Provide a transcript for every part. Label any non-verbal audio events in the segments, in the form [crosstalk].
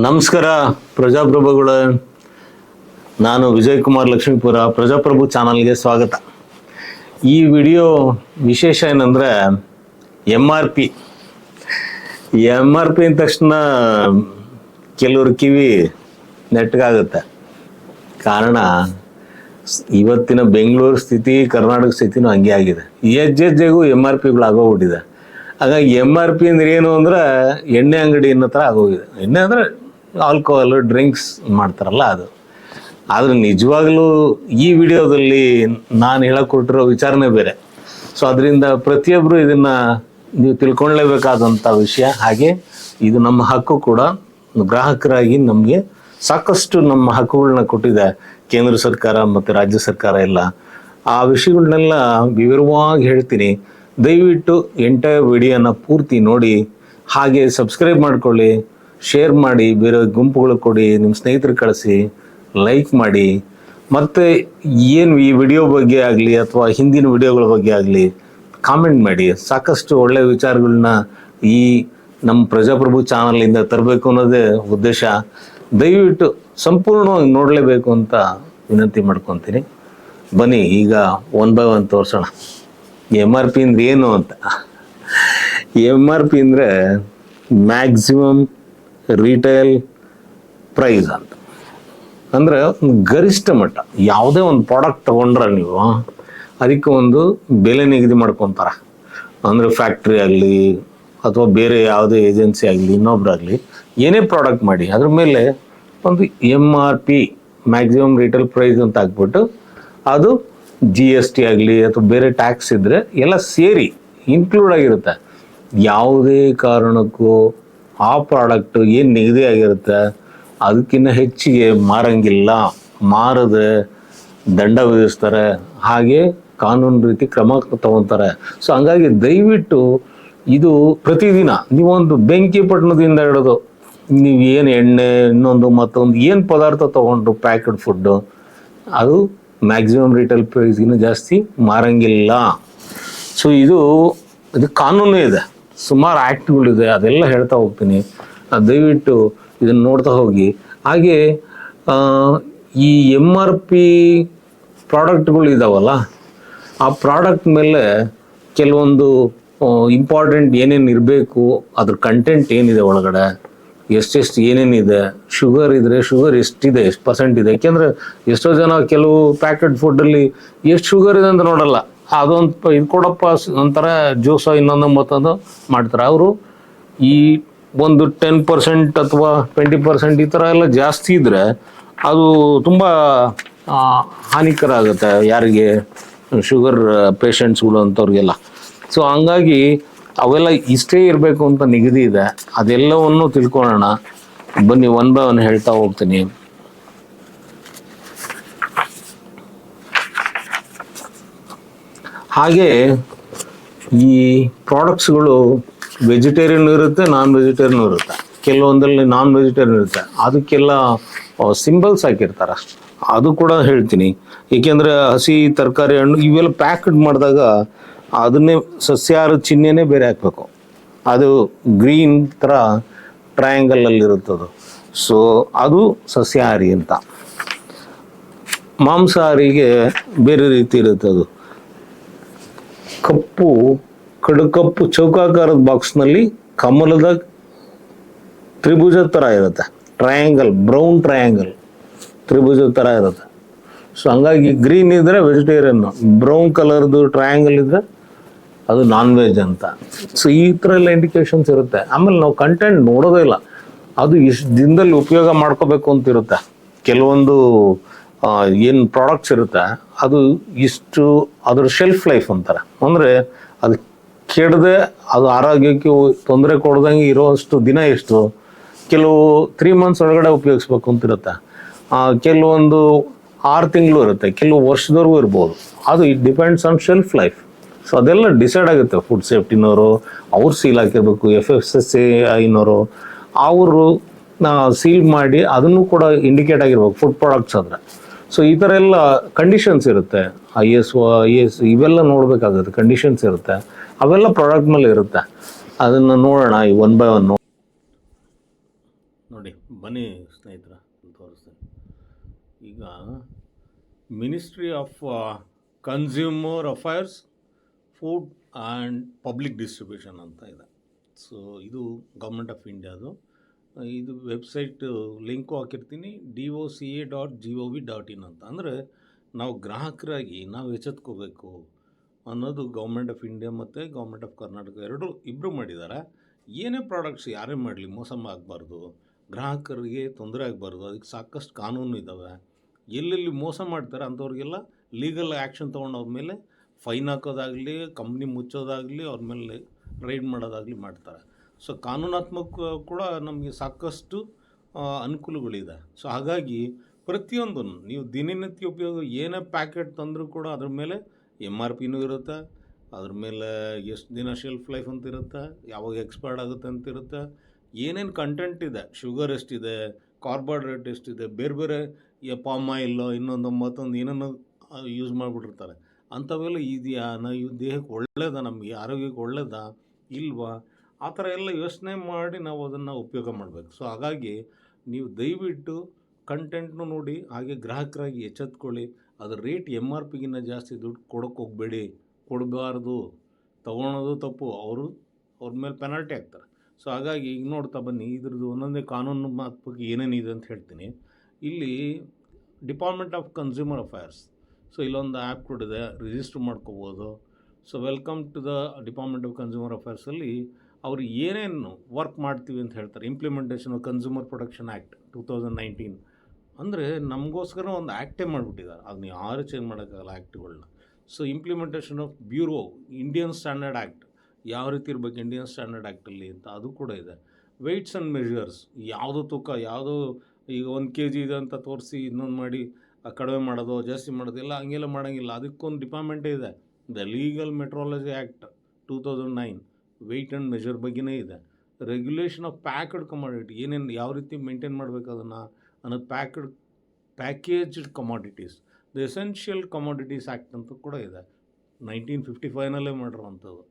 ನಮಸ್ಕಾರ, ಪ್ರಜಾಪ್ರಭುಗಳ. ನಾನು ವಿಜಯ್ ಕುಮಾರ್ ಲಕ್ಷ್ಮೀಪುರ, ಪ್ರಜಾಪ್ರಭು ಚಾನಲ್ಗೆ ಸ್ವಾಗತ. ಈ ವಿಡಿಯೋ ವಿಶೇಷ ಏನಂದರೆ M R P M R P ಅಂದ ತಕ್ಷಣ ಕೆಲವ್ರ ಕಿವಿ ನೆಟ್ಟಗಾಗುತ್ತೆ ಕಾರಣ, ಇವತ್ತಿನ ಬೆಂಗಳೂರು ಸ್ಥಿತಿ, ಕರ್ನಾಟಕ ಸ್ಥಿತಿನೂ ಹಂಗೆ ಆಗಿದೆ. ಹೆಜ್ಜೆಜ್ಜೆಗೂ ಎಂ ಆರ್ ಪಿಗಳು ಆಗೋಗ್ಬಿಟ್ಟಿದೆ ಹಾಗಾಗಿ ಎಂ ಆರ್ ಪಿ ಅಂದ್ರೆ ಏನು ಅಂದ್ರೆ ಎಣ್ಣೆ ಅಂಗಡಿ ಅನ್ನೋ ಥರ ಆಗೋಗಿದೆ. ಎಣ್ಣೆ ಅಂದರೆ ಆಲ್ಕೋಹಾಲ್ ಡ್ರಿಂಕ್ಸ್ ಮಾಡ್ತಾರಲ್ಲ ಅದು. ಆದರೆ ನಿಜವಾಗ್ಲೂ ಈ ವಿಡಿಯೋದಲ್ಲಿ ನಾನು ಹೇಳಕ್ ಕೊಟ್ಟಿರೋ ವಿಚಾರನೆ ಬೇರೆ. ಸೊ ಅದರಿಂದ ಪ್ರತಿಯೊಬ್ಬರು ಇದನ್ನ ನೀವು ತಿಳ್ಕೊಳ್ಳೇಬೇಕಾದಂಥ ವಿಷಯ. ಹಾಗೆ ಇದು ನಮ್ಮ ಹಕ್ಕು ಕೂಡ ಗ್ರಾಹಕರಾಗಿ ನಮಗೆ ಸಾಕಷ್ಟು ನಮ್ಮ ಹಕ್ಕುಗಳನ್ನ ಕೊಟ್ಟಿದೆ. ಕೇಂದ್ರ ಸರ್ಕಾರ ಮತ್ತು ರಾಜ್ಯ ಸರ್ಕಾರ ಎಲ್ಲ. ಆ ವಿಷಯಗಳನ್ನೆಲ್ಲ ವಿವರವಾಗಿ ಹೇಳ್ತೀನಿ. ದಯವಿಟ್ಟು ಎಂಟೈರ್ ವಿಡಿಯೋನ ಪೂರ್ತಿ ನೋಡಿ, ಹಾಗೆ ಸಬ್ಸ್ಕ್ರೈಬ್ ಮಾಡ್ಕೊಳ್ಳಿ ಶೇರ್ ಮಾಡಿ, ಬೇರೆ ಗುಂಪುಗಳು ಕೊಡಿ ನಿಮ್ಮ ಸ್ನೇಹಿತರು ಕಳಿಸಿ ಲೈಕ್ ಮಾಡಿ. ಮತ್ತು ಏನು ಈ ವಿಡಿಯೋ ಬಗ್ಗೆ ಆಗಲಿ ಅಥವಾ ಹಿಂದಿನ ವಿಡಿಯೋಗಳ ಬಗ್ಗೆ ಆಗಲಿ ಕಾಮೆಂಟ್ ಮಾಡಿ. ಸಾಕಷ್ಟು ಒಳ್ಳೆಯ ವಿಚಾರಗಳನ್ನ ಈ ನಮ್ಮ ಪ್ರಜಾಪ್ರಭು ಚಾನಲಿಂದ ತರಬೇಕು ಅನ್ನೋದೇ ಉದ್ದೇಶ. ದಯವಿಟ್ಟು ಸಂಪೂರ್ಣವಾಗಿ ನೋಡಲೇಬೇಕು ಅಂತ ವಿನಂತಿ ಮಾಡ್ಕೊತೀನಿ. ಬನ್ನಿ, ಈಗ ಒನ್ ಬೈ ಒನ್ ತೋರಿಸೋಣ. ಎಂ ಆರ್ ಪಿ ಅಂದ್ರೆ ಏನು ಅಂತ? ಎಂ ಆರ್ ಪಿ ಅಂದರೆ ಮ್ಯಾಕ್ಸಿಮಮ್ ರಿಟೇಲ್ ಪ್ರೈಸ್ ಅಂತ. ಅಂದರೆ ಗರಿಷ್ಠ ಮಟ್ಟ, ಯಾವುದೇ ಒಂದು ಪ್ರಾಡಕ್ಟ್ ತಗೊಂಡ್ರೆ ನೀವು ಅದಕ್ಕೆ ಒಂದು ಬೆಲೆ ನಿಗದಿ ಮಾಡ್ಕೊತಾರ. ಅಂದರೆ ಫ್ಯಾಕ್ಟ್ರಿ ಆಗಲಿ ಅಥವಾ ಬೇರೆ ಯಾವುದೇ ಏಜೆನ್ಸಿ ಆಗಲಿ ಇನ್ನೊಬ್ರಾಗಲಿ ಏನೇ ಪ್ರಾಡಕ್ಟ್ ಮಾಡಿ, ಅದ್ರ ಮೇಲೆ ಒಂದು M R P maximum retail price ಅಂತ ಹಾಕ್ಬಿಟ್ಟು ಅದು ಜಿ ಎಸ್ ಟಿ ಆಗಲಿ ಅಥವಾ ಬೇರೆ ಟ್ಯಾಕ್ಸ್ ಇದ್ದರೆ ಎಲ್ಲ ಸೇರಿ ಇನ್ಕ್ಲೂಡ್ ಆಗಿರುತ್ತೆ. ಯಾವುದೇ ಕಾರಣಕ್ಕೂ ಆ ಪ್ರಾಡಕ್ಟು ಏನು ನಿಗದಿ ಆಗಿರುತ್ತೆ ಅದಕ್ಕಿಂತ ಹೆಚ್ಚಿಗೆ ಮಾರಂಗಿಲ್ಲ. ಮಾರದೆ ದಂಡ ವಿಧಿಸ್ತಾರೆ. ಹಾಗೆ ಕಾನೂನು ರೀತಿ ಕ್ರಮ ತಗೊತಾರೆ. ಸೊ ಹಂಗಾಗಿ ದಯವಿಟ್ಟು ಇದು ಪ್ರತಿದಿನ ನೀವೊಂದು ಬೆಂಕಿ ಪಟ್ಟಣದಿಂದ ಹಿಡಿದು ನೀವು ಏನು ಎಣ್ಣೆ, ಇನ್ನೊಂದು ಮತ್ತೊಂದು ಏನು ಪದಾರ್ಥ ತೊಗೊಂಡ್ರು ಪ್ಯಾಕೆಡ್ ಫುಡ್ಡು ಅದು ಮ್ಯಾಕ್ಸಿಮಮ್ ರಿಟೇಲ್ ಪ್ರೈಸ್ಗಿನ್ನ ಜಾಸ್ತಿ ಮಾರಂಗಿಲ್ಲ. ಸೊ ಇದು ಇದು ಕಾನೂನು ಇದೆ. ಸುಮಾರು ಆ್ಯಕ್ಟ್ಗಳಿದೆ ಅದೆಲ್ಲ ಹೇಳ್ತಾ ಹೋಗ್ತೀನಿ. ದಯವಿಟ್ಟು ಇದನ್ನು ನೋಡ್ತಾ ಹೋಗಿ. ಹಾಗೆ ಈ ಎಂ ಆರ್ ಪಿ ಪ್ರಾಡಕ್ಟ್ಗಳು ಇದಾವಲ್ಲ, ಆ ಪ್ರಾಡಕ್ಟ್ ಮೇಲೆ ಕೆಲವೊಂದು ಇಂಪಾರ್ಟೆಂಟ್ ಏನೇನು ಇರಬೇಕು, ಅದ್ರ ಕಂಟೆಂಟ್ ಏನಿದೆ ಒಳಗಡೆ ಎಷ್ಟೆಷ್ಟು ಏನೇನಿದೆ ಶುಗರ್ ಇದ್ರೆ ಶುಗರ್ ಎಷ್ಟಿದೆ? ಎಷ್ಟು ಪರ್ಸೆಂಟ್ ಇದೆ? ಯಾಕೆಂದ್ರೆ ಎಷ್ಟೋ ಜನ ಕೆಲವು ಪ್ಯಾಕೆಟ್ ಫುಡ್ಡಲ್ಲಿ ಎಷ್ಟು ಶುಗರ್ ಇದೆ ಅಂತ ನೋಡಲ್ಲ. ಅದೊಂದು ಇದು ಕೊಡಪ್ಪ, ಒಂಥರ ಜ್ಯೂಸೋ ಇನ್ನೊಂದು ಮತ್ತೊಂದು ಮಾಡ್ತಾರೆ. ಅವರು ಈ ಒಂದು ಟೆನ್ ಪರ್ಸೆಂಟ್ ಅಥವಾ ಟ್ವೆಂಟಿ ಪರ್ಸೆಂಟ್ ಈ ಥರ ಎಲ್ಲ ಜಾಸ್ತಿ ಇದ್ರೆ ಅದು ತುಂಬ ಹಾನಿಕರ ಆಗುತ್ತೆ ಯಾರಿಗೆ ಶುಗರ್ ಪೇಷಂಟ್ಸ್ಗಳು ಅಂಥವ್ರಿಗೆಲ್ಲ ಸೊ ಹಂಗಾಗಿ ಅವೆಲ್ಲ ಇಷ್ಟೇ ಇರಬೇಕು ಅಂತ ನಿಗದಿ ಇದೆ. ಅದೆಲ್ಲವನ್ನು ತಿಳ್ಕೊಳ್ಳೋಣ. ಬನ್ನಿ ಒನ್ ಬೈ ಒನ್ ಹೇಳ್ತಾ ಹೋಗ್ತೀನಿ. ಹಾಗೆ ಈ ಪ್ರಾಡಕ್ಟ್ಸ್ಗಳು ವೆಜಿಟೇರಿಯನ್ ಇರುತ್ತೆ ನಾನ್ ವೆಜಿಟೇರಿಯನ್ ಇರುತ್ತೆ. ಕೆಲವೊಂದಲ್ಲಿ ನಾನ್ ವೆಜಿಟೇರಿಯನ್ ಇರುತ್ತೆ. ಅದಕ್ಕೆಲ್ಲ ಸಿಂಬಲ್ಸ್ ಹಾಕಿರ್ತಾರೆ. ಅದು ಕೂಡ ಹೇಳ್ತೀನಿ. ಏಕೆಂದರೆ ಹಸಿ ತರಕಾರಿ ಹಣ್ಣು ಇವೆಲ್ಲ ಪ್ಯಾಕ್ಡ್ ಮಾಡಿದಾಗ ಅದನ್ನೇ ಸಸ್ಯಾಹಾರ ಚಿಹ್ನೆನೇ ಬೇರೆ ಹಾಕಬೇಕು. ಅದು ಗ್ರೀನ್ ಥರ ಟ್ರಯಾಂಗಲಲ್ಲಿ ಇರುತ್ತದು. ಸೊ ಅದು ಸಸ್ಯಾಹಾರಿ ಅಂತ. ಮಾಂಸಾಹಾರಿಗೆ ಬೇರೆ ರೀತಿ ಇರುತ್ತೆ ಅದು. ಕಪ್ಪು ಕಡುಕಪ್ಪು ಚೌಕಾಕಾರದ ಬಾಕ್ಸ್ನಲ್ಲಿ ಕಮಲದ ತ್ರಿಭುಜ ಥರ ಇರುತ್ತೆ. ಟ್ರಯಾಂಗಲ್ ಬ್ರೌನ್ ಟ್ರಯಾಂಗಲ್ ತ್ರಿಭುಜ ಥರ ಇರುತ್ತೆ. ಸೊ ಹಂಗಾಗಿ ಗ್ರೀನ್ ಇದ್ದರೆ ವೆಜಿಟೇರಿಯನ್ ಬ್ರೌನ್ ಕಲರ್ದು ಟ್ರಯಾಂಗಲ್ ಇದ್ದರೆ ಅದು ನಾನ್ ವೆಜ್ ಅಂತ. ಸೊ ಈ ಥರ ಎಲ್ಲ ಇಂಡಿಕೇಶನ್ಸ್ ಇರುತ್ತೆ. ಆಮೇಲೆ ನಾವು ಕಂಟೆಂಟ್ ನೋಡೋದೇ ಇಲ್ಲ. ಅದು ಇಷ್ಟು ದಿನದಲ್ಲಿ ಉಪಯೋಗ ಮಾಡ್ಕೋಬೇಕು ಅಂತ ಇರುತ್ತೆ. ಕೆಲವೊಂದು ಏನು ಪ್ರಾಡಕ್ಟ್ಸ್ ಇರುತ್ತೆ, ಅದು ಇಷ್ಟು ಅದ್ರ ಶೆಲ್ಫ್ ಲೈಫ್ ಅಂತಾರೆ. ಅಂದರೆ ಅದು ಕೆಡದೆ, ಅದು ಆರೋಗ್ಯಕ್ಕೆ ತೊಂದರೆ ಕೊಡ್ದಂಗೆ ಇರೋಷ್ಟು ದಿನ ಎಷ್ಟು, ಕೆಲವು ತ್ರೀ ಮಂತ್ಸ್ ಒಳಗಡೆ ಉಪಯೋಗಿಸ್ಬೇಕು ಅಂತಿರುತ್ತೆ ಕೆಲವೊಂದು ಆರು ತಿಂಗಳು ಇರುತ್ತೆ, ಕೆಲವು ವರ್ಷದವರೆಗೂ ಇರ್ಬೋದು. ಅದು it depends on shelf life so ಅದೆಲ್ಲ ಡಿಸೈಡ್ ಆಗುತ್ತೆ. ಫುಡ್ ಸೇಫ್ಟಿನವರು ಅವ್ರು ಸೀಲ್ ಹಾಕಿರ್ಬೇಕು ಎಫ್ ಎಸ್ ಎಸ್ ಐನವರು ಅವರು ಸೀಲ್ ಮಾಡಿ ಅದನ್ನು ಕೂಡ ಇಂಡಿಕೇಟ್ ಆಗಿರ್ಬೇಕು ಫುಡ್ ಪ್ರಾಡಕ್ಟ್ಸ್ ಅಂದರೆ. ಸೊ ಈ ಥರ ಎಲ್ಲ ಕಂಡೀಷನ್ಸ್ ಇರುತ್ತೆ. I S O I S ಇವೆಲ್ಲ ನೋಡಬೇಕಾಗುತ್ತೆ ಕಂಡೀಷನ್ಸ್ ಇರುತ್ತೆ. ಅವೆಲ್ಲ ಪ್ರಾಡಕ್ಟ್ ಮೇಲೆ ಇರುತ್ತೆ. ಅದನ್ನು ನೋಡೋಣ, ಈ ಒನ್ ಬೈ ಒನ್ ನೋಡಿ ಬನ್ನಿ ಸ್ನೇಹಿತರ ತೋರಿಸ್ತೀನಿ. ಈಗ ministry of consumer affairs food and public distribution ಅಂತ ಇದೆ. ಸೊ ಇದು ಗೌರ್ಮೆಂಟ್ ಆಫ್ ಇಂಡಿಯಾದು ಇದು ವೆಬ್ಸೈಟ್ ಲಿಂಕು ಹಾಕಿರ್ತೀನಿ D O C A dot G O V dot in ಅಂತ. ಅಂದರೆ ನಾವು ಗ್ರಾಹಕರಾಗಿ ನಾವು ಎಚ್ಚೆತ್ಕೋಬೇಕು ಅನ್ನೋದು ಗೌರ್ಮೆಂಟ್ ಆಫ್ ಇಂಡಿಯಾ ಮತ್ತು ಗೌರ್ಮೆಂಟ್ ಆಫ್ ಕರ್ನಾಟಕ ಎರಡು ಇಬ್ಬರು ಮಾಡಿದ್ದಾರೆ. ಏನೇ ಪ್ರಾಡಕ್ಟ್ಸ್ ಯಾರೇ ಮಾಡಲಿ ಮೋಸ ಆಗಬಾರ್ದು, ಗ್ರಾಹಕರಿಗೆ ತೊಂದರೆ ಆಗಬಾರ್ದು, ಅದಕ್ಕೆ ಸಾಕಷ್ಟು ಕಾನೂನು ಇದ್ದಾವೆ ಎಲ್ಲೆಲ್ಲಿ ಮೋಸ ಮಾಡ್ತಾರೆ ಅಂಥವ್ರಿಗೆಲ್ಲ ಲೀಗಲ್ ಆ್ಯಕ್ಷನ್ ತೊಗೊಂಡು ಮೇಲೆ ಫೈನ್ ಹಾಕೋದಾಗಲಿ ಕಂಪ್ನಿ ಮುಚ್ಚೋದಾಗಲಿ, ಅವ್ರ ಮೇಲೆ ರೈಡ್ ಮಾಡೋದಾಗಲಿ ಮಾಡ್ತಾರೆ. ಸೊ ಕಾನೂನಾತ್ಮಕ ಕೂಡ ನಮಗೆ ಸಾಕಷ್ಟು ಅನುಕೂಲಗಳಿದೆ. ಸೊ ಹಾಗಾಗಿ ಪ್ರತಿಯೊಂದು ನೀವು ದಿನನಿತ್ಯ ಉಪಯೋಗ, ಏನೇ ಪ್ಯಾಕೆಟ್ ತಂದರೂ ಕೂಡ ಅದ್ರ ಮೇಲೆ ಎಂ ಆರ್ ಪಿನೂ ಇರುತ್ತೆ. ಅದ್ರ ಮೇಲೆ ಎಷ್ಟು ದಿನ ಶೆಲ್ಫ್ ಲೈಫ್ ಅಂತ ಇರುತ್ತೆ, ಯಾವಾಗ ಎಕ್ಸ್ಪೈರ್ಡ್ ಆಗುತ್ತೆ ಅಂತ ಇರುತ್ತೆ. ಏನೇನು ಕಂಟೆಂಟ್ ಇದೆ ಶುಗರ್ ಎಷ್ಟಿದೆ ಕಾರ್ಬೋಹೈಡ್ರೇಟ್ ಎಷ್ಟಿದೆ ಬೇರೆ ಬೇರೆ ಪಾಮ್ ಆಯಿಲ್ ಇನ್ನೊಂದು, ಮತ್ತೊಂದು ಏನನ್ನು ಯೂಸ್ ಮಾಡಿಬಿಟ್ಟಿರ್ತಾರೆ. ಅಂಥವೆಲ್ಲ ಇದೆಯಾ? ನಾವು ದೇಹಕ್ಕೆ ಒಳ್ಳೇದ ನಮಗೆ? ಆರೋಗ್ಯಕ್ಕೆ ಒಳ್ಳೇದಾ? ಇಲ್ವಾ? ಆ ಥರ ಎಲ್ಲ ಯೋಚನೆ ಮಾಡಿ ನಾವು ಅದನ್ನು ಉಪಯೋಗ ಮಾಡಬೇಕು. ಸೊ, ಹಾಗಾಗಿ ನೀವು ದಯವಿಟ್ಟು ಕಂಟೆಂಟ್ನು ನೋಡಿ, ಹಾಗೆ ಗ್ರಾಹಕರಾಗಿ ಎಚ್ಚೆತ್ಕೊಳ್ಳಿ. ಅದರ ರೇಟ್ ಎಂ ಆರ್ ಪಿಗಿನ್ನ ಜಾಸ್ತಿ ದುಡ್ಡು ಕೊಡೋಕೆ ಹೋಗಬೇಡಿ. ಕೊಡಬಾರ್ದು. ತೊಗೊಳೋದು ತಪ್ಪು. ಅವರು, ಅವ್ರ ಮೇಲೆ ಪೆನಾಲ್ಟಿ ಹಾಕ್ತಾರೆ. ಸೊ, ಹಾಗಾಗಿ ಈಗ ನೋಡ್ತಾ ಬನ್ನಿ, ಇದ್ರದ್ದು ಒಂದೊಂದೇ ಕಾನೂನು ಬಗ್ಗೆ ಏನೇನಿದೆ ಅಂತ ಹೇಳ್ತೀನಿ. ಇಲ್ಲಿ department of consumer affairs so ಇಲ್ಲೊಂದು ಆ್ಯಪ್ ಇದೆ. ರಿಜಿಸ್ಟರ್ ಮಾಡ್ಕೋಬೋದು. So welcome to the department of consumer ಅಫೇರ್ಸಲ್ಲಿ ಅವರು ಏನೇನು ವರ್ಕ್ ಮಾಡ್ತೀವಿ ಅಂತ ಹೇಳ್ತಾರೆ. Implementation of consumer protection act two thousand nineteen ಅಂದರೆ ನಮಗೋಸ್ಕರ ಒಂದು ಆ್ಯಕ್ಟೇ ಮಾಡಿಬಿಟ್ಟಿದ್ದಾರೆ. ಅದನ್ನ ಯಾರು ಚೇಂಜ್ ಮಾಡೋಕ್ಕಾಗಲ್ಲ ಆ್ಯಕ್ಟ್ಗಳನ್ನ so implementation of bureau Indian standard act ಯಾವ ರೀತಿ ಇರಬೇಕು ಇಂಡಿಯನ್ ಸ್ಟ್ಯಾಂಡರ್ಡ್ ಆ್ಯಕ್ಟಲ್ಲಿ ಅಂತ ಅದು ಕೂಡ ಇದೆ. ವೆಯ್ಟ್ಸ್ ಆ್ಯಂಡ್ ಮೆಷರ್ಸ್ ಯಾವುದು ತೂಕ, ಯಾವುದು ಈಗ ಒಂದು ಕೆ ಜಿ ಇದೆ ಅಂತ ತೋರಿಸಿ ಇನ್ನೊಂದು ಮಾಡಿ ಕಡಿಮೆ ಮಾಡೋದು, ಜಾಸ್ತಿ ಮಾಡೋದು, ಎಲ್ಲ ಹಂಗೆಲ್ಲ ಮಾಡೋಂಗಿಲ್ಲ. ಅದಕ್ಕೊಂದು ಡಿಪಾರ್ಟ್ಮೆಂಟೇ ಇದೆ. The legal metrology act two thousand nine weight and measure ಬಗ್ಗೆನೇ ಇದೆ. ರೆಗ್ಯುಲೇಷನ್ ಆಫ್ ಪ್ಯಾಕ್ಡ್ ಕಮಾಡಿಟಿ ಏನೇನು, ಯಾವ ರೀತಿ ಮೇಂಟೈನ್ ಮಾಡಬೇಕು ಅದನ್ನು? ಅನ್ನೋದು packed packaged commodities the essential commodities act ಅಂತ ಕೂಡ ಇದೆ. ನೈನ್ಟೀನ್ ಫಿಫ್ಟಿ ಫೈವ್ನಲ್ಲೇ ಮಾಡಿರೋವಂಥದ್ದು.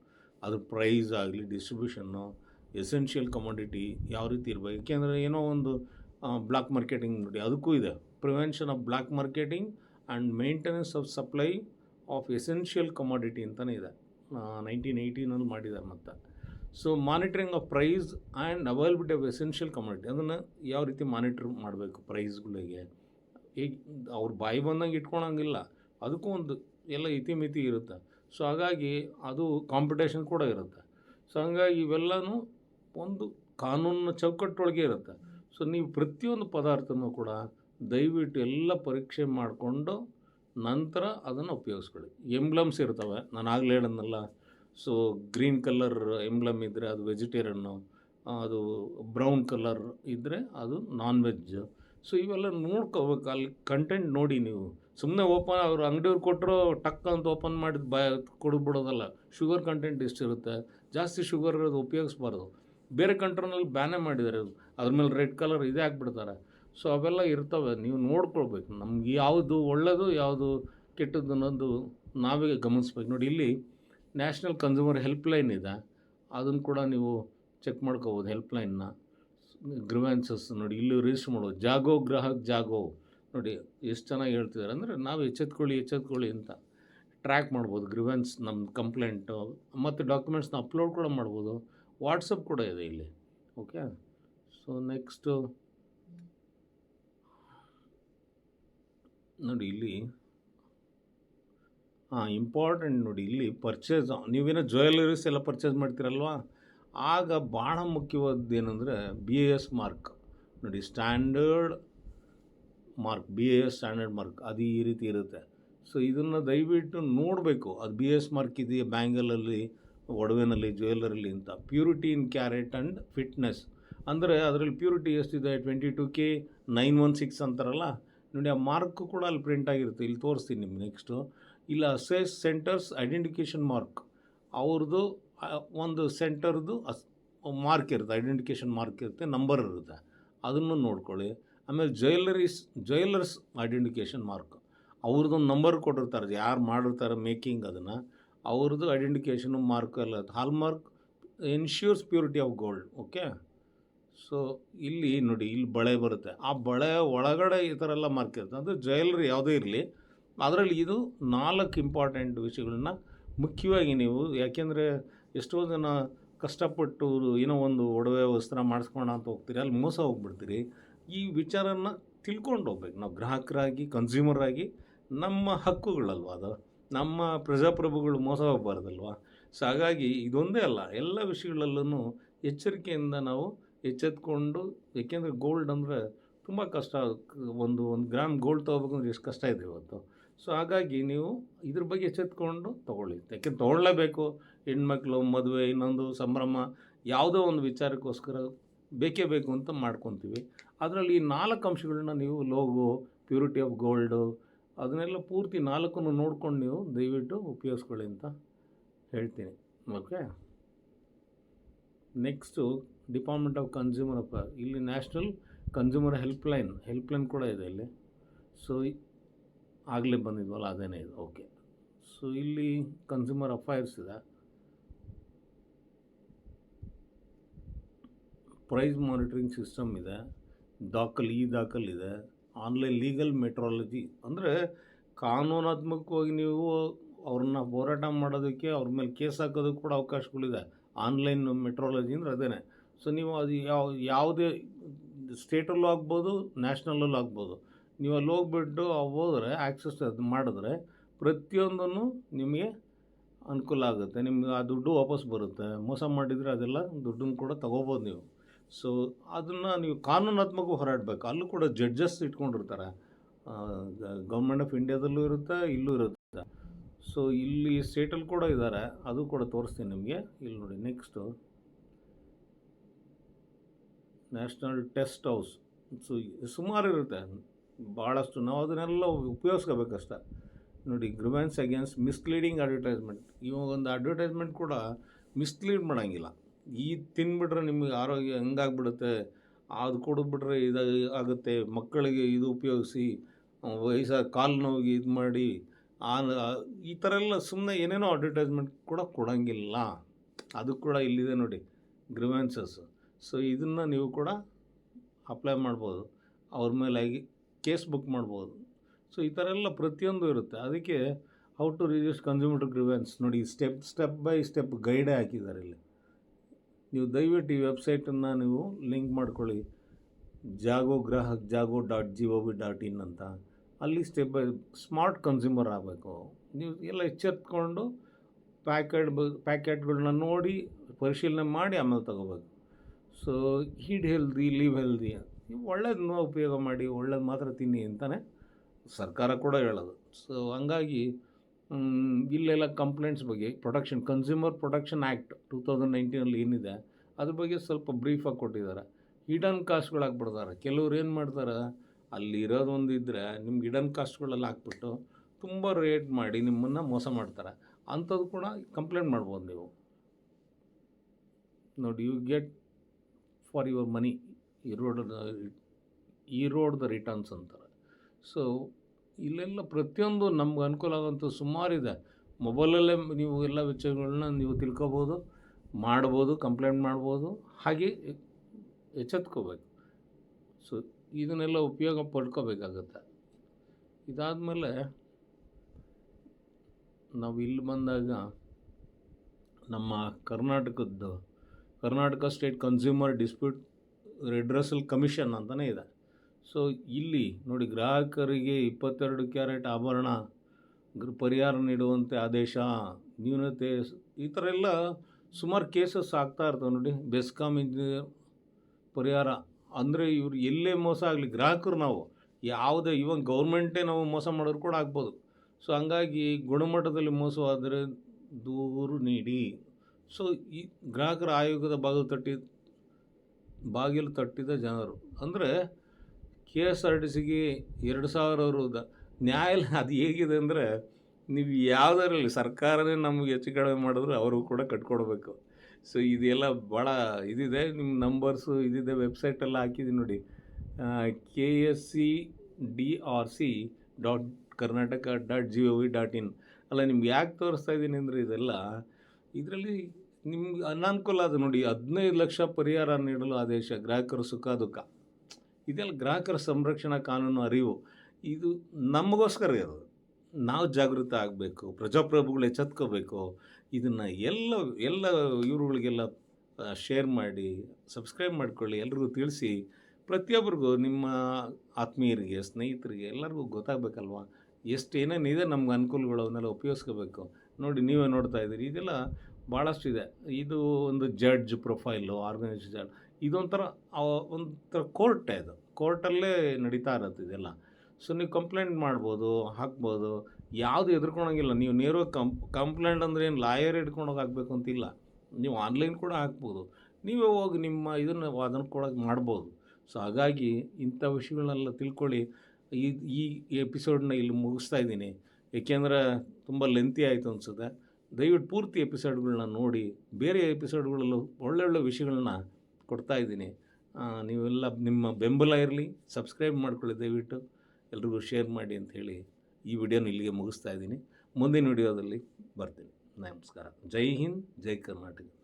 ಅದ್ರ ಪ್ರೈಸ್ ಆಗಲಿ ಡಿಸ್ಟ್ರಿಬ್ಯೂಷನ್ನು ಎಸೆನ್ಷಿಯಲ್ ಕಮಾಡಿಟಿ ಯಾವ ರೀತಿ ಇರಬೇಕು? ಏಕೆಂದರೆ ಏನೋ ಒಂದು ಬ್ಲಾಕ್ ಮಾರ್ಕೆಟಿಂಗ್ ನೋಡಿ, ಅದಕ್ಕೂ ಇದೆ. Prevention of black marketing and maintenance of supply of essential commodity ಅಂತಲೇ ಇದೆ. ನೈನ್ಟೀನ್ ಏಯ್ಟೀನಲ್ಲಿ ಮಾಡಿದ್ದಾರೆ ಮತ್ತು. So monitoring of price and availability of essential commodity ಅದನ್ನು ಯಾವ ರೀತಿ ಮಾನಿಟ್ರ್ ಮಾಡಬೇಕು ಪ್ರೈಸ್ಗಳಿಗೆ ಈಗ ಅವ್ರು ಬಾಯಿ ಬಂದಂಗೆ ಇಟ್ಕೊಳಂಗಿಲ್ಲ. ಅದಕ್ಕೂ ಒಂದು ಎಲ್ಲ ಇತಿಮಿತಿ ಇರುತ್ತೆ. ಸೊ ಹಾಗಾಗಿ ಅದು ಕಾಂಪಿಟೇಷನ್ ಕೂಡ ಇರುತ್ತೆ. ಸೊ ಹಂಗಾಗಿ ಇವೆಲ್ಲನೂ ಒಂದು ಕಾನೂನಿನ ಚೌಕಟ್ಟೊಳಗೆ ಇರುತ್ತೆ. ಸೊ ನೀವು ಪ್ರತಿಯೊಂದು ಪದಾರ್ಥನೂ ಕೂಡ ದಯವಿಟ್ಟು ಎಲ್ಲ ಪರೀಕ್ಷೆ ಮಾಡಿಕೊಂಡು ನಂತರ ಅದನ್ನು ಉಪಯೋಗಿಸ್ಕೊಳ್ಳಿ. ಎಂಬ್ಲಮ್ಸ್ ಇರ್ತವೆ. ನಾನು ಆಗಲೇ ಹೇಳದ್ನಲ್ಲ, ಸೊ ಗ್ರೀನ್ ಕಲರ್ ಎಂಬ್ಲಮ್ ಇದ್ದರೆ ಅದು ವೆಜಿಟೇರಿಯನ್ನು ಅದು ಬ್ರೌನ್ ಕಲರ್ ಇದ್ದರೆ ಅದು ನಾನ್ ವೆಜ್ ಸೊ ಇವೆಲ್ಲ ನೋಡ್ಕೋಬೇಕು. ಅಲ್ಲಿ ಕಂಟೆಂಟ್ ನೋಡಿ ನೀವು. ಸುಮ್ಮನೆ ಓಪನ್ ಅವರು ಅಂಗಡಿಯವ್ರು ಕೊಟ್ಟರು ಟಕ್ ಅಂತ ಓಪನ್ ಮಾಡಿದ ಬ, ಕೊಡ್ಬಿಡೋದಲ್ಲ. ಶುಗರ್ ಕಂಟೆಂಟ್ ಎಷ್ಟಿರುತ್ತೆ? ಜಾಸ್ತಿ ಶುಗರ್ ಇರೋದು ಉಪಯೋಗಿಸ್ಬಾರ್ದು. ಬೇರೆ ಕಂಟ್ರೋನಲ್ಲಿ ಬ್ಯಾನೇ ಮಾಡಿದ್ದಾರೆ. ಅದ್ರ ಮೇಲೆ ರೆಡ್ ಕಲರ್ ಇದೇ ಹಾಕ್ಬಿಡ್ತಾರೆ ಸೊ ಅವೆಲ್ಲ ಇರ್ತವೆ. ನೀವು ನೋಡ್ಕೊಳ್ಬೇಕು. ನಮ್ಗೆ ಯಾವುದು ಒಳ್ಳೆಯದು ಯಾವುದು ಕೆಟ್ಟದ್ದು ಅನ್ನೋದು ನಾವೇ ಗಮನಿಸ್ಬೇಕು. ನೋಡಿ, ಇಲ್ಲಿ ನ್ಯಾಷನಲ್ ಕನ್ಸ್ಯೂಮರ್ ಹೆಲ್ಪ್ಲೈನ್ ಇದೆ. ಅದನ್ನು ಕೂಡ ನೀವು ಚೆಕ್ ಮಾಡ್ಕೋಬೋದು ಹೆಲ್ಪ್ಲೈನ್ನ. ಗ್ರಿವೆನ್ಸಸ್ ನೋಡಿ, ಇಲ್ಲಿ ರಿಜಿಸ್ಟರ್ ಮಾಡ್ಬೋದು ಜಾಗೋ, ಗ್ರಾಹಕ್ ಜಾಗೋ. ನೋಡಿ, ಎಷ್ಟು ಚೆನ್ನಾಗಿ ಹೇಳ್ತಿದ್ದಾರೆ ಅಂದರೆ, ನಾವು ಎಚ್ಚೆತ್ಕೊಳ್ಳಿ ಎಚ್ಚೆತ್ಕೊಳ್ಳಿ ಅಂತ ಟ್ರ್ಯಾಕ್ ಮಾಡ್ಬೋದು. ಗ್ರಿವ್ಯಾನ್ಸ್ ನಮ್ಮ ಕಂಪ್ಲೇಂಟು ಮತ್ತು ಡಾಕ್ಯುಮೆಂಟ್ಸ್ನ ಅಪ್ಲೋಡ್ ಕೂಡ ಮಾಡ್ಬೋದು. ವಾಟ್ಸಪ್ ಕೂಡ ಇದೆ ಇಲ್ಲಿ. ಓಕೆ? ಸೊ, ನೆಕ್ಸ್ಟು ನೋಡಿ ಇಲ್ಲಿ. ಹಾಂ ಇಂಪಾರ್ಟೆಂಟ್ ನೋಡಿ ಇಲ್ಲಿ ಪರ್ಚೇಸ್ ನೀವೇನೋ ಜ್ಯುವೆಲ್ಲರೀಸ್ ಎಲ್ಲ ಪರ್ಚೇಸ್ ಮಾಡ್ತೀರಲ್ವಾ? ಆಗ ಭಾಳ ಮುಖ್ಯವಾದ ಏನಂದರೆ ಬಿ ಎ ಎಸ್ ಮಾರ್ಕ್ ನೋಡಿ standard mark B A S standard mark ಅದು ಈ ರೀತಿ ಇರುತ್ತೆ. ಸೊ ಇದನ್ನು ದಯವಿಟ್ಟು ನೋಡಬೇಕು. ಅದು ಬಿ ಎಸ್ ಮಾರ್ಕ್ ಇದೆಯಾ ಬ್ಯಾಂಗಲಲ್ಲಿ ಒಡವೆನಲ್ಲಿ ಜ್ಯುವೆಲ್ಲರಲ್ಲಿ ಅಂತ. Purity in carat and fitness ಅಂದರೆ ಅದರಲ್ಲಿ ಪ್ಯೂರಿಟಿ ಎಷ್ಟಿದೆ? Twenty two K nine one six ಅಂತಾರಲ್ಲ? ನೋಡಿ ಆ ಮಾರ್ಕ್ ಕೂಡ ಅಲ್ಲಿ ಪ್ರಿಂಟ್ ಆಗಿರುತ್ತೆ. ಇಲ್ಲಿ ತೋರಿಸ್ತೀನಿ ನಿಮ್ಗೆ ನೆಕ್ಸ್ಟು ಇಲ್ಲ ಅಸೆಸ್ ಸೆಂಟರ್ಸ್ ಐಡೆಂಟಿಕೇಷನ್ ಮಾರ್ಕ್. ಅವ್ರದ್ದು ಒಂದು ಸೆಂಟರ್ದು ಅಸ್, ಮಾರ್ಕ್ ಇರುತ್ತೆ. ಐಡೆಂಟಿಕೇಷನ್ ಮಾರ್ಕ್ ಇರುತ್ತೆ ನಂಬರ್ ಇರುತ್ತೆ. ಅದನ್ನು ನೋಡ್ಕೊಳ್ಳಿ. ಆಮೇಲೆ ಜ್ಯುವೆಲ್ಲರೀಸ್ ಜ್ಯುವೆಲ್ಲರ್ಸ್ ಐಡೆಂಟಿಕೇಷನ್ ಮಾರ್ಕ್. ಅವ್ರದ್ದೊಂದು ನಂಬರ್ ಕೊಟ್ಟಿರ್ತಾರೆ. ಯಾರು ಮಾಡಿರ್ತಾರೆ ಮೇಕಿಂಗ್ ಅದನ್ನು. ಅವ್ರದ್ದು ಐಡೆಂಟಿಕೇಷನು ಮಾರ್ಕ್ ಎಲ್ಲ hallmark ensures purity of gold okay so ಇಲ್ಲಿ ನೋಡಿ, ಇಲ್ಲಿ ಬಳೆ ಬರುತ್ತೆ. ಆ ಬಳೆ ಒಳಗಡೆ ಈ ಥರ ಎಲ್ಲ ಮಾರ್ಕ್ ಇರುತ್ತೆ. ಅಂದರೆ ಜ್ಯುವೆಲ್ರಿ ಯಾವುದೇ ಇರಲಿ, ಅದರಲ್ಲಿ ಇದು ನಾಲ್ಕು ಇಂಪಾರ್ಟೆಂಟ್ ವಿಷಯಗಳನ್ನ ಮುಖ್ಯವಾಗಿ ನೀವು, ಯಾಕೆಂದರೆ ಎಷ್ಟೋ ಜನ ಕಷ್ಟಪಟ್ಟು ಏನೋ ಒಂದು ಒಡವೆ ವಸ್ತ್ರ ಮಾಡಿಸ್ಕೋಣ ಅಂತ ಹೋಗ್ತೀರಿ, ಅಲ್ಲಿ ಮೋಸ ಹೋಗ್ಬಿಡ್ತೀರಿ. ಈ ವಿಚಾರನ ತಿಳ್ಕೊಂಡು ಹೋಗ್ಬೇಕು. ನಾವು ಗ್ರಾಹಕರಾಗಿ ಕನ್ಸ್ಯೂಮರ್ ಆಗಿ ನಮ್ಮ ಹಕ್ಕುಗಳಲ್ವ ಅದು? ನಮ್ಮ ಪ್ರಜಾಪ್ರಭುಗಳು ಮೋಸ ಹೋಗ್ಬಾರ್ದಲ್ವ? ಸೊ ಹಾಗಾಗಿ ಇದೊಂದೇ ಅಲ್ಲ, ಎಲ್ಲ ವಿಷಯಗಳಲ್ಲೂ ಎಚ್ಚರಿಕೆಯಿಂದ ನಾವು ಎಚ್ಚೆತ್ಕೊಂಡು, ಏಕೆಂದರೆ ಗೋಲ್ಡ್ ಅಂದರೆ ತುಂಬ ಕಷ್ಟ. ಒಂದು ಒಂದು ಗ್ರಾಮ್ ಗೋಲ್ಡ್ ತೊಗೋಬೇಕಂದ್ರೆ ಎಷ್ಟು ಕಷ್ಟ ಇದೆ ಇವತ್ತು. ಸೊ ಹಾಗಾಗಿ ನೀವು ಇದ್ರ ಬಗ್ಗೆ ಎಚ್ಚೆತ್ಕೊಂಡು ತೊಗೊಳ್ಳಿ. ಯಾಕೆ ತೊಗೊಳ್ಳೇಬೇಕು. ಹೆಣ್ಮಕ್ಳು, ಮದುವೆ, ಇನ್ನೊಂದು ಸಂಭ್ರಮ, ಯಾವುದೋ ಒಂದು ವಿಚಾರಕ್ಕೋಸ್ಕರ ಬೇಕೇ ಬೇಕು ಅಂತ ಮಾಡ್ಕೊತೀವಿ. ಅದರಲ್ಲಿ ಈ ನಾಲ್ಕು ಅಂಶಗಳನ್ನ ನೀವು ಲೋಗೋ ಪ್ಯೂರಿಟಿ ಆಫ್ ಗೋಲ್ಡು ಅದನ್ನೆಲ್ಲ ಪೂರ್ತಿ ನಾಲ್ಕನ್ನು ನೋಡ್ಕೊಂಡು ನೀವು ದಯವಿಟ್ಟು ಉಪಯೋಗಿಸ್ಕೊಳ್ಳಿ ಅಂತ ಹೇಳ್ತೀನಿ. Okay next department of consumer affair ಇಲ್ಲಿ ನ್ಯಾಷನಲ್ ಕನ್ಸ್ಯೂಮರ್ ಹೆಲ್ಪ್ಲೈನ್ ಹೆಲ್ಪ್ಲೈನ್ ಕೂಡ ಇದೆ ಇಲ್ಲಿ. ಸೊ ಆಗಲೇ ಬಂದಿದ್ವಲ್ಲ, ಅದೇನೇ ಇದು. ಓಕೆ ಸೊ ಇಲ್ಲಿ ಕನ್ಸ್ಯೂಮರ್ ಅಫೈರ್ಸ್ ಇದೆ. ಪ್ರೈಸ್ ಮಾನಿಟರಿಂಗ್ ಸಿಸ್ಟಮ್ ಇದೆ. ದಾಖಲೆ ಈ ದಾಖಲೆ ಇದೆ. ಆನ್ಲೈನ್ ಲೀಗಲ್ ಮೆಟ್ರಾಲಜಿ ಅಂದರೆ ಕಾನೂನಾತ್ಮಕವಾಗಿ ನೀವು ಅವ್ರನ್ನ ಹೋರಾಟ ಮಾಡೋದಕ್ಕೆ ಅವ್ರ ಮೇಲೆ ಕೇಸ್ ಹಾಕೋದಕ್ಕೆ ಕೂಡ ಅವಕಾಶಗಳಿದೆ. ಆನ್ಲೈನ್ ಮೆಟ್ರಾಲಜಿ ಅಂದರೆ ಅದೇ ಸೊ ನೀವು ಅದು ಯಾವ, ಯಾವುದೇ ಸ್ಟೇಟಲ್ಲೂ ಆಗ್ಬೋದು, ನ್ಯಾಷನಲ್ಲೂ ಆಗ್ಬೋದು. ನೀವು ಅಲ್ಲಿ ಹೋಗ್ಬಿಟ್ಟು ಹೋದರೆ ಆ್ಯಕ್ಸಸ್ ಅದು ಮಾಡಿದ್ರೆ ಪ್ರತಿಯೊಂದನ್ನು ನಿಮಗೆ ಅನುಕೂಲ ಆಗುತ್ತೆ. ನಿಮ್ಗೆ ಆ ದುಡ್ಡು ವಾಪಸ್ ಬರುತ್ತೆ. ಮೋಸ ಮಾಡಿದರೆ ಅದೆಲ್ಲ ದುಡ್ಡನ್ನು ಕೂಡ ತೊಗೋಬೋದು ನೀವು. ಸೊ ಅದನ್ನು ನೀವು ಕಾನೂನಾತ್ಮಕ ಹೋರಾಡಬೇಕು. ಅಲ್ಲೂ ಕೂಡ ಜಡ್ಜಸ್ ಇಟ್ಕೊಂಡಿರ್ತಾರೆ. ಗೌರ್ಮೆಂಟ್ ಆಫ್ ಇಂಡಿಯಾದಲ್ಲೂ ಇರುತ್ತೆ, ಇಲ್ಲೂ ಇರುತ್ತೆ. ಸೊ ಇಲ್ಲಿ ಸ್ಟೇಟಲ್ಲಿ ಕೂಡ ಇದ್ದಾರೆ ಅದು ಕೂಡ ತೋರಿಸ್ತೀನಿ ನಿಮಗೆ. ಇಲ್ಲಿ ನೋಡಿ next national test house so ಸುಮಾರು ಇರುತ್ತೆ. ಭಾಳಷ್ಟು ನಾವು ಅದನ್ನೆಲ್ಲ ಉಪಯೋಗಿಸ್ಕೋಬೇಕಷ್ಟೆ. ನೋಡಿ ಗ್ರಿವೆನ್ಸ್ ಅಗೇನ್ಸ್ಟ್ ಮಿಸ್ಲೀಡಿಂಗ್ ಅಡ್ವರ್ಟೈಸ್ಮೆಂಟ್ ಇವಾಗ ಒಂದು ಅಡ್ವರ್ಟೈಸ್ಮೆಂಟ್ ಕೂಡ ಮಿಸ್ಲೀಡ್ ಮಾಡೋಂಗಿಲ್ಲ. ಈ ತಿನ್ಬಿಟ್ರೆ ನಿಮಗೆ ಆರೋಗ್ಯ ಹೆಂಗಾಗ್ಬಿಡುತ್ತೆ? ಅದು ಕೊಡಿದ್ಬಿಟ್ರೆ ಇದು ಆಗುತ್ತೆ. ಮಕ್ಕಳಿಗೆ ಇದು ಉಪಯೋಗಿಸಿ, ವಯಸ್ಸಾದ ಕಾಲು ನೋವಿಗೆ ಇದು ಮಾಡಿ ಈ ಥರ ಎಲ್ಲ ಸುಮ್ಮನೆ ಏನೇನೋ ಅಡ್ವರ್ಟೈಸ್ಮೆಂಟ್ ಕೂಡ ಕೊಡೋಂಗಿಲ್ಲ. ಅದು ಕೂಡ ಇಲ್ಲಿದೆ ನೋಡಿ ಗ್ರಿವೆನ್ಸಸ್ ಸೊ ಇದನ್ನು ನೀವು ಕೂಡ ಅಪ್ಲೈ ಮಾಡ್ಬೋದು. ಅವ್ರ ಮೇಲಾಗಿ ಕೇಸ್ ಬುಕ್ ಮಾಡ್ಬೋದು. ಸೊ ಈ ಥರ ಎಲ್ಲ ಪ್ರತಿಯೊಂದು ಇರುತ್ತೆ. ಅದಕ್ಕೆ how to register consumer grievance ನೋಡಿ ಸ್ಟೆಪ್ ಸ್ಟೆಪ್ ಬೈ ಸ್ಟೆಪ್ ಗೈಡೇ ಹಾಕಿದ್ದಾರೆ ಇಲ್ಲಿ. ನೀವು ದಯವಿಟ್ಟು ಈ ವೆಬ್ಸೈಟನ್ನು ನೀವು ಲಿಂಕ್ ಮಾಡ್ಕೊಳ್ಳಿ. Jago Grahak Jago dot G O V dot in ಅಂತ. ಅಲ್ಲಿ ಸ್ಟೆಪ್ ಬೈ ಸ್ಮಾರ್ಟ್ ಕನ್ಸ್ಯೂಮರ್ ಆಗಬೇಕು. ನೀವು ಎಲ್ಲ ಎಚ್ಚೆತ್ಕೊಂಡು ಪ್ಯಾಕೆಟ್ ಪ್ಯಾಕೆಟ್ಗಳನ್ನ ನೋಡಿ ಪರಿಶೀಲನೆ ಮಾಡಿ ಆಮೇಲೆ ತಗೋಬೇಕು. So eat healthy live healthy ಒಳ್ಳೇದನ್ನ ಉಪಯೋಗ ಮಾಡಿ, ಒಳ್ಳೇದು ಮಾತ್ರ ತಿನ್ನಿ ಅಂತಲೇ ಸರ್ಕಾರ ಕೂಡ ಹೇಳೋದು. ಸೊ ಹಂಗಾಗಿ ಇಲ್ಲೆಲ್ಲ ಕಂಪ್ಲೇಂಟ್ಸ್ ಬಗ್ಗೆ production consumer production act two thousand ನೈನ್ಟೀನಲ್ಲಿ ಏನಿದೆ, ಅದ್ರ ಬಗ್ಗೆ ಸ್ವಲ್ಪ ಬ್ರೀಫಾಗಿ ಕೊಟ್ಟಿದ್ದಾರೆ. ಹಿಡನ್ ಕಾಸ್ಟ್ಗಳಾಗಿ ಬಿಡ್ತಾರೆ ಕೆಲವ್ರು ಏನು ಮಾಡ್ತಾರೆ ಅಲ್ಲಿ ಇರೋದು ಒಂದು ಇದ್ದರೆ ನಿಮ್ಗೆ ಇಡನ್ ಕಾಸ್ಟ್ಗಳೆಲ್ಲ ಹಾಕ್ಬಿಟ್ಟು ತುಂಬ ರೇಟ್ ಮಾಡಿ ನಿಮ್ಮನ್ನು ಮೋಸ ಮಾಡ್ತಾರೆ. ಅಂಥದ್ದು ಕೂಡ ಕಂಪ್ಲೇಂಟ್ ಮಾಡ್ಬೋದು ನೀವು. ನೋಡಿ you get for your money ಈ ರೋಡ್ ಈ ರೋಡ್ ದ ರಿಟರ್ನ್ಸ್ ಅಂತಾರೆ. ಸೊ ಇಲ್ಲೆಲ್ಲ ಪ್ರತಿಯೊಂದು ನಮ್ಗೆ ಅನುಕೂಲ ಆಗೋಂಥ ಸುಮಾರಿದೆ ಮೊಬೈಲಲ್ಲೇ ನೀವು ಎಲ್ಲ ವೆಚ್ಚಗಳನ್ನ ನೀವು ತಿಳ್ಕೊಬೋದು, ಮಾಡ್ಬೋದು ಕಂಪ್ಲೇಂಟ್ ಮಾಡ್ಬೋದು, ಹಾಗೆ ಎಚ್ಚೆತ್ಕೋಬೇಕು. ಸೊ ಇದನ್ನೆಲ್ಲ ಉಪಯೋಗ ಪಡ್ಕೋಬೇಕಾಗತ್ತೆ. ಇದಾದಮೇಲೆ ನಾವು ಇಲ್ಲಿ ಬಂದಾಗ ನಮ್ಮ ಕರ್ನಾಟಕದ್ದು, Karnataka state consumer dispute redressal commission ಅಂತಲೇ ಇದೆ. ಸೊ ಇಲ್ಲಿ ನೋಡಿ ಗ್ರಾಹಕರಿಗೆ ಇಪ್ಪತ್ತೆರಡು ಕ್ಯಾರೆಟ್ ಆಭರಣ ಪರಿಹಾರ ನೀಡುವಂತೆ ಆದೇಶ, ನ್ಯೂನತೆ, ಈ ಥರ ಎಲ್ಲ ಸುಮಾರು ಕೇಸಸ್ ಆಗ್ತಾ ಇರ್ತವೆ ನೋಡಿ. ಬೆಸ್ಕಾಮ್ ಇಂಜಿನಿಯರ್ ಪರಿಹಾರ ಅಂದರೆ ಇವ್ರು ಎಲ್ಲೇ ಮೋಸ ಆಗಲಿ, ಗ್ರಾಹಕರು ನಾವು, ಯಾವುದೇ ಇವನ್ ಗೌರ್ಮೆಂಟೇ ನಾವು ಮೋಸ ಮಾಡೋರು ಕೂಡ ಆಗ್ಬೋದು. ಸೊ ಹಂಗಾಗಿ ಗುಣಮಟ್ಟದಲ್ಲಿ ಮೋಸವಾದರೆ ದೂರು ನೀಡಿ. ಸೊ ಈ ಗ್ರಾಹಕರ ಆಯೋಗದ ಬಾಗಿಲು ತಟ್ಟಿ, ಬಾಗಿಲು ತಟ್ಟಿದ ಜನರು. ಅಂದರೆ ಕೆ ಎಸ್ ಆರ್ ಟಿ ಸಿಗೆ ಎರಡು ಸಾವಿರ ದ, ನ್ಯಾಯಾಲಯ [laughs] ಅದು ಹೇಗಿದೆ ಅಂದರೆ, ನೀವು ಯಾವುದರಲ್ಲಿ ಸರ್ಕಾರನೇ ನಮಗೆ ಹೆಚ್ಚು ಕಡಿಮೆ ಮಾಡಿದ್ರೆ ಅವರು ಕೂಡ ಕಟ್ಕೊಡ್ಬೇಕು. ಸೊ ಇದೆಲ್ಲ ಭಾಳ ಇದಿದೆ ನಿಮ್ಮ ನಂಬರ್ಸು ಇದಿದೆ ವೆಬ್ಸೈಟೆಲ್ಲ ಹಾಕಿದ್ದೀನಿ ನೋಡಿ. K S C D R C dot Karnataka dot G O V dot in ಅಲ್ಲ, ನಿಮ್ಗೆ ಯಾಕೆ ತೋರಿಸ್ತಾ ಇದ್ದೀನಿ ಅಂದರೆ ಇದೆಲ್ಲ, ಇದರಲ್ಲಿ ನಿಮ್ಗೆ ಅನಾನುಕೂಲ ಅದು ನೋಡಿ, ಹದಿನೈದು ಲಕ್ಷ ಪರಿಹಾರ ನೀಡಲು ಆದೇಶ, ಗ್ರಾಹಕರು ಸುಖ ದುಃಖ. ಇದೆಲ್ಲ ಗ್ರಾಹಕರ ಸಂರಕ್ಷಣಾ ಕಾನೂನು ಅರಿವು. ಇದು ನಮಗೋಸ್ಕರ ಇರೋದು. ನಾವು ಜಾಗೃತ ಆಗಬೇಕು, ಪ್ರಜಾಪ್ರಭುಗಳು ಎಚ್ಚೆತ್ಕೋಬೇಕು ಇದನ್ನು ಎಲ್ಲ ಎಲ್ಲ ಇವರುಗಳಿಗೆಲ್ಲ ಶೇರ್ ಮಾಡಿ ಸಬ್ಸ್ಕ್ರೈಬ್ ಮಾಡಿಕೊಳ್ಳಿ, ಎಲ್ರಿಗೂ ತಿಳಿಸಿ ಪ್ರತಿಯೊಬ್ಬರಿಗೂ ನಿಮ್ಮ ಆತ್ಮೀಯರಿಗೆ, ಸ್ನೇಹಿತರಿಗೆ, ಎಲ್ಲರಿಗೂ ಗೊತ್ತಾಗಬೇಕಲ್ವ? ಎಷ್ಟು ಏನೇನಿದೆ ನಮ್ಗೆ ಅನುಕೂಲಗಳು ಅವನ್ನೆಲ್ಲ ಉಪಯೋಗಿಸ್ಕೋಬೇಕು. ನೋಡಿ, ನೀವೇ ನೋಡ್ತಾ ಇದ್ದೀರಿ, ಇದೆಲ್ಲ ಭಾಳಷ್ಟು ಇದೆ. ಇದು ಒಂದು ಜಡ್ಜ್ ಪ್ರೊಫೈಲು ಆರ್ಗನೈಸೇಷನ್ ಇದೊಂಥರ ಒಂಥರ ಕೋರ್ಟೇ ಅದು. ಕೋರ್ಟಲ್ಲೇ ನಡೀತಾ ಇರತ್ತೆ ಇದೆಲ್ಲ. ಸೊ ನೀವು ಕಂಪ್ಲೇಂಟ್ ಮಾಡ್ಬೋದು, ಹಾಕ್ಬೋದು ಯಾವುದು ಎದುರ್ಕೊಳಂಗಿಲ್ಲ. ನೀವು ನೇರವಾಗಿ ಕಂಪ್, ಕಂಪ್ಲೇಂಟ್ ಅಂದರೆ ಏನು ಲಾಯರ್ ಹಿಡ್ಕೊಂಡು ಹಾಕಬೇಕು ಅಂತಿಲ್ಲ. ನೀವು ಆನ್ಲೈನ್ ಕೂಡ ಹಾಕ್ಬೋದು. ನೀವೇ ಹೋಗಿ ನಿಮ್ಮ ಇದನ್ನು ಅದನ್ನು ಕೊಡೋಕೆ ಮಾಡ್ಬೋದು. ಸೊ ಹಾಗಾಗಿ ಇಂಥ ವಿಷಯಗಳನ್ನೆಲ್ಲ ತಿಳ್ಕೊಳ್ಳಿ. ಈ ಈ ಎಪಿಸೋಡನ್ನ ಇಲ್ಲಿ ಮುಗಿಸ್ತಾ ಇದ್ದೀನಿ. ಏಕೆಂದರೆ ತುಂಬ ಲೆಂತಿ ಆಯಿತು ಅನಿಸುತ್ತೆ. ದಯವಿಟ್ಟು ಪೂರ್ತಿ ಎಪಿಸೋಡ್ಗಳನ್ನ ನೋಡಿ, ಬೇರೆ ಎಪಿಸೋಡ್ಗಳಲ್ಲೂ ಒಳ್ಳೊಳ್ಳೆ ವಿಷಯಗಳನ್ನ ಕೊಡ್ತಾ ಇದ್ದೀನಿ. ನೀವೆಲ್ಲ ನಿಮ್ಮ ಬೆಂಬಲ ಇರಲಿ, ಸಬ್ಸ್ಕ್ರೈಬ್ ಮಾಡ್ಕೊಳ್ಳಿ ದಯವಿಟ್ಟು. ಎಲ್ರಿಗೂ ಶೇರ್ ಮಾಡಿ ಅಂತ ಹೇಳಿ. ಈ ವಿಡಿಯೋನ ಇಲ್ಲಿಗೆ ಮುಗಿಸ್ತಾ ಇದ್ದೀನಿ. ಮುಂದಿನ ವಿಡಿಯೋದಲ್ಲಿ ಬರ್ತೀನಿ. ನಮಸ್ಕಾರ. ಜೈ ಹಿಂದ್ ಜೈ ಕರ್ನಾಟಕ.